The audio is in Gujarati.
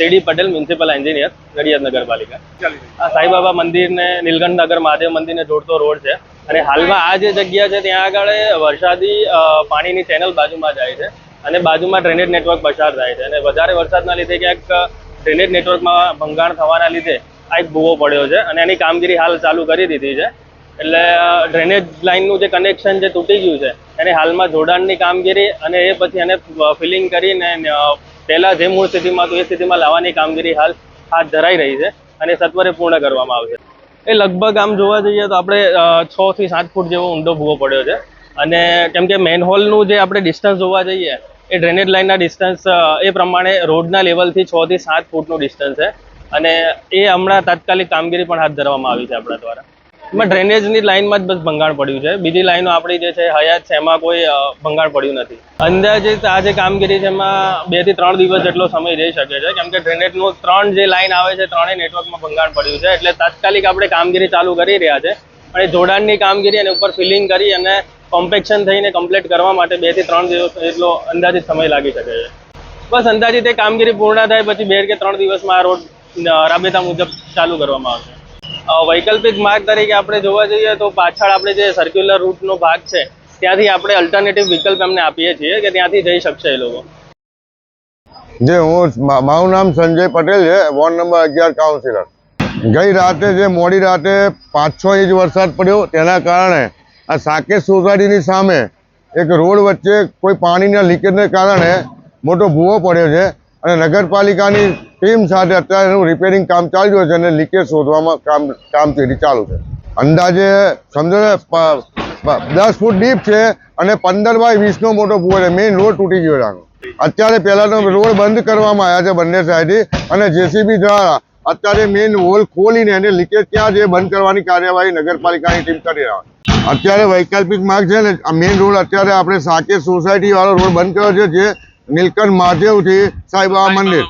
CD Patel municipal engineer Nadiad નગરપાલિકા. આ સાંઈબાબા મંદિરને નીલકંઠ નગર મહાદેવ મંદિરને જોડતો રોડ છે. અને હાલમાં આ જે જગ્યા છે ત્યાં આગળ વરસાદી પાણીની ચેનલ બાજુમાં જાય છે અને બાજુમાં ડ્રેનેજ નેટવર્ક પસાર થાય છે. અને વધારે વરસાદના લીધે ક્યાંક ડ્રેનેજ નેટવર્કમાં ભંગાણ થવાના લીધે આ એક ભૂવો પડ્યો છે અને એની કામગીરી હાલ ચાલુ કરી દીધી છે. એટલે ડ્રેનેજ લાઇનનું જે કનેક્શન જે તૂટી ગયું છે એને હાલમાં જોડાણની કામગીરી અને એ પછી એને ફિલિંગ કરીને પહેલા જે મૂળ સ્થિતિમાં હતું, એ સ્થિતિમાં લાવવાની કામગીરી હાલ હાથ ધરાઈ રહી છે અને સત્વરે પૂર્ણ કરવામાં આવશે. એ લગભગ આમ જોવા જઈએ તો આપણે છ થી સાત ફૂટ જેવો ઊંડો ભૂવો પડ્યો છે. અને કેમ કે મેનહોલનું જે આપણે ડિસ્ટન્સ જોવા જઈએ, એ ડ્રેનેજ લાઇનના ડિસ્ટન્સ એ પ્રમાણે રોડના લેવલથી છ થી સાત ફૂટનું ડિસ્ટન્સ છે. અને એ હમણાં તાત્કાલિક કામગીરી પણ હાથ ધરવામાં આવી છે આપણા દ્વારા. એમાં ડ્રેનેજની લાઇનમાં જ બસ ભંગાણ પડ્યું છે. બીજી લાઈનો આપણી જે છે, હયાત છે, એમાં કોઈ ભંગાણ પડ્યું નથી. અંદાજિત આ જે કામગીરી છે, એમાં બેથી ત્રણ દિવસ જેટલો સમય જઈ શકે છે. કેમ કે ડ્રેનેજનું ત્રણ જે લાઇન આવે છે, ત્રણેય નેટવર્કમાં ભંગાણ પડ્યું છે. એટલે તાત્કાલિક આપણે કામગીરી ચાલુ કરી રહ્યા છે. અને જોડાણની કામગીરી અને ઉપર ફિલિંગ કરી અને કોમ્પેક્શન થઈને કમ્પ્લીટ કરવા માટે બેથી ત્રણ દિવસ એટલો અંદાજિત સમય લાગી શકે છે. બસ અંદાજિત એ કામગીરી પૂર્ણ થાય પછી બે કે ત્રણ દિવસમાં આ રોડ રાબેતા મુજબ ચાલુ કરવામાં આવશે. વૈકલ્પિક માર્ગ તરીકે આપણે જોવા જઈએ તો પાછળ આપણે જે સર્ક્યુલર રૂટનો ભાગ છે, ત્યાંથી આપણે અલ્ટરનેટિવ વિકલ્પ એમને આપીએ છીએ કે ત્યાંથી જઈ શકશે એ લોકો. જે હું મારું નામ સંજય પટેલ છે, વોર્ડ નંબર અગિયાર કાઉન્સિલર ગઈ રાતે જે મોડી રાતે પાંચ છ ઇંચ વરસાદ પડ્યો, તેના કારણે આ સાકેત સોસાયટીની સામે એક રોડ વચ્ચે કોઈ પાણીના લીકેજને કારણે મોટો ભૂવો પડ્યો છે. અને નગરપાલિકાની ટીમ સાથે અત્યારે એનું રિપેરિંગ કામ ચાલી રહ્યું છે અને લીકેજ શોધવામાં કામ કામગીરી ચાલુ છે. અંદાજે સમજો ને દસ ફૂટ ડીપ છે અને પંદર બાય વીસનો મોટો ભૂવો છે. મેઇન રોડ તૂટી ગયો એનો. અત્યારે પહેલા તો રોડ બંધ કરવામાં આવ્યા છે બંને સાઈડથી અને જેસીબી દ્વારા અત્યારે મેઇન હોલ ખોલીને એને લીકેજ ક્યાં છે બંધ કરવાની કાર્યવાહી નગરપાલિકાની ટીમ કરી રહ્યા અત્યારે વૈકલ્પિક માર્ગ છે ને, આ મેઇન રોડ અત્યારે આપણે સાકેત સોસાયટી વાળો રોડ બંધ કર્યો છે જે નીલકંઠ મહાદેવથી સાંઈબાબા મંદિર.